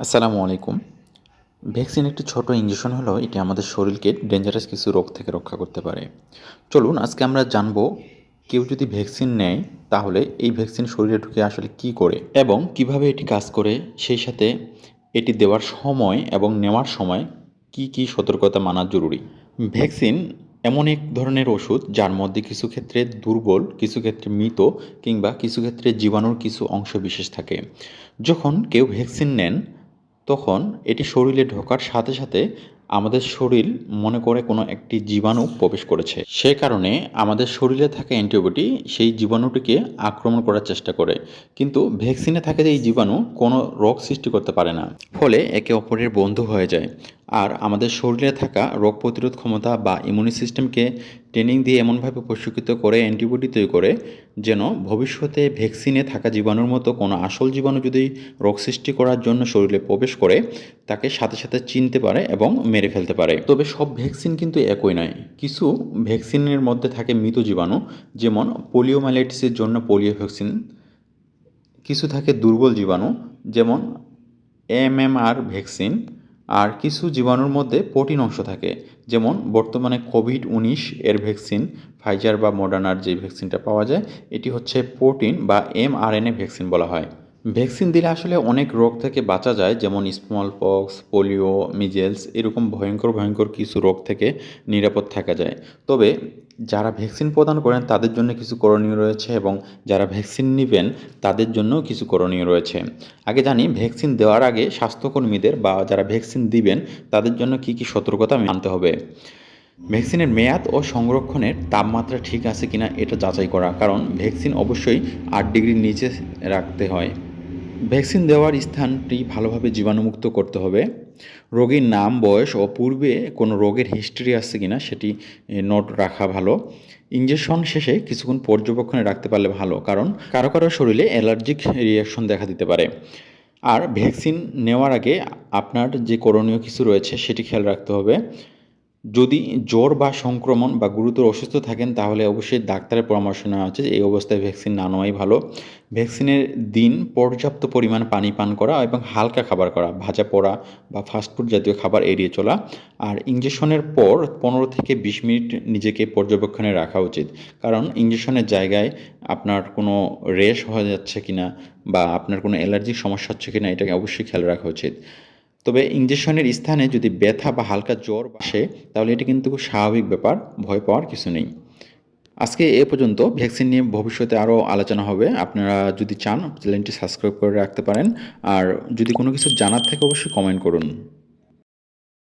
আসসালামু আলাইকুম। ভ্যাকসিন একটি ছোট ইঞ্জেকশন হলো এটি আমাদের শরীরকে ডেঞ্জারাস কিছু রোগ থেকে রক্ষা করতে পারে। চলুন, আজকে আমরা জানব কেউ যদি ভ্যাকসিন নেয়, তাহলে এই ভ্যাকসিন শরীরে ঢুকে আসলে কি করে এবং কীভাবে এটি কাজ করে, সেই সাথে এটি দেওয়ার সময় এবং নেওয়ার সময় কি কি সতর্কতা মানা জরুরি। ভ্যাকসিন এমন এক ধরনের ওষুধ যার মধ্যে কিছু ক্ষেত্রে দুর্বল, কিছু ক্ষেত্রে মৃত কিংবা কিছু ক্ষেত্রে জীবাণুর কিছু অংশ বিশেষ থাকে। যখন কেউ ভ্যাকসিন নেন তখন এটি শরীরে ঢোকার সাথে সাথে আমাদের শরীর মনে করে কোনো একটি জীবাণু প্রবেশ করেছে। সে কারণে আমাদের শরীরে থাকা অ্যান্টিবডি সেই জীবাণুটিকে আক্রমণ করার চেষ্টা করে। কিন্তু ভ্যাকসিনে থাকে যে এই জীবাণু কোনো রোগ সৃষ্টি করতে পারে না। ফলে একে অপরের বন্ধু হয়ে যায়। আর আমাদের শরীরে থাকা রোগ প্রতিরোধ ক্ষমতা বা ইমিউনি সিস্টেমকে ট্রেনিং দিয়ে এমনভাবে প্রশিক্ষিত করে অ্যান্টিবডি তৈরি করে যেন ভবিষ্যতে ভ্যাকসিনে থাকা জীবাণুর মতো কোনো আসল জীবাণু যদি রোগ সৃষ্টি করার জন্য শরীরে প্রবেশ করে, তাকে সাথে সাথে চিনতে পারে এবং মেরে ফেলতে পারে। তবে সব ভ্যাকসিন কিন্তু একই নয়। কিছু ভ্যাকসিনের মধ্যে থাকে মৃত জীবাণু, যেমন পোলিওমাইলাইটিসের জন্য পোলিও ভ্যাকসিন কিছু থাকে দুর্বল জীবাণু, যেমন এমএমআর ভ্যাকসিন আর কিছু জীবাণুর মধ্যে প্রোটিন অংশ থাকে, যেমন বর্তমানে কোভিড উনিশ এর ভ্যাকসিন, ফাইজার বা মডার্নার যে ভ্যাকসিনটা পাওয়া যায়, এটি হচ্ছে প্রোটিন বা এমআরএনএ ভ্যাকসিন বলা হয়। ভ্যাকসিন দিলে আসলে অনেক রোগ থেকে বাঁচা যায়, যেমন স্মল পক্স পোলিও, মিজেলস, এরকম ভয়ঙ্কর ভয়ঙ্কর কিছু রোগ থেকে নিরাপদ থাকা যায়। তবে যারা ভ্যাকসিন প্রদান করেন তাদের জন্য কিছু করণীয় রয়েছে এবং যারা ভ্যাকসিন নেবেন তাদের জন্যও কিছু করণীয় রয়েছে। আগে জানি, ভ্যাকসিন দেওয়ার আগে স্বাস্থ্যকর্মীদের বা যারা ভ্যাকসিন দিবেন তাদের জন্য কি কি সতর্কতা মানতে হবে? ভ্যাকসিনের মেয়াদ ও সংরক্ষণের তাপমাত্রা ঠিক আছে কিনা এটা যাচাই করা। কারণ ভ্যাকসিন অবশ্যই আট ডিগ্রির নিচে রাখতে হয়। ভ্যাকসিন দেওয়ার স্থানটি ভালোভাবে জীবাণুমুক্ত করতে হবে। রোগীর নাম, বয়স ও পূর্বে কোনো রোগের হিস্ট্রি আছে কিনা সেটি নোট রাখা ভালো। ইঞ্জেকশন শেষে কিছুক্ষণ পর্যবেক্ষণে রাখতে পারলে ভালো, কারণ কারও কারও শরীরে অ্যালার্জিক রিয়াকশন দেখা দিতে পারে। আর ভ্যাকসিন নেওয়ার আগে আপনার যে করণীয় কিছু রয়েছে সেটি খেয়াল রাখতে হবে। যদি জ্বর বা সংক্রমণ বা গুরুতর অসুস্থ থাকেন, তাহলে অবশ্যই ডাক্তারের পরামর্শ নেওয়া উচিত। এই অবস্থায় ভ্যাকসিন না নেওয়াই ভালো। ভ্যাকসিনের দিন পর্যাপ্ত পরিমাণ পানি পান করা এবং হালকা খাবার করা, ভাজা পোড়া বা ফাস্টফুড জাতীয় খাবার এড়িয়ে চলা। আর ইঞ্জেকশনের পর পনেরো থেকে বিশ মিনিট নিজেকে পর্যবেক্ষণে রাখা উচিত। কারণ ইঞ্জেকশনের জায়গায় আপনার কোনো রেশ হয়ে যাচ্ছে কিনা বা আপনার কোনো অ্যালার্জিক সমস্যা হচ্ছে কিনা, এটাকে অবশ্যই খেয়াল রাখা উচিত। তবে ইঞ্জেকশনের স্থানে যদি ব্যথা বা হালকা জ্বর আসে, তাহলে এটা কিন্তু খুব স্বাভাবিক ব্যাপার, ভয় পাওয়ার কিছু নেই। আজকে এ পর্যন্ত ভ্যাকসিন নিয়ে ভবিষ্যতে আরও আলোচনা হবে। আপনারা যদি চান, চ্যানেলটি সাবস্ক্রাইব করে রাখতে পারেন। আর যদি কোনো কিছু জানার থাকে, অবশ্যই কমেন্ট করুন।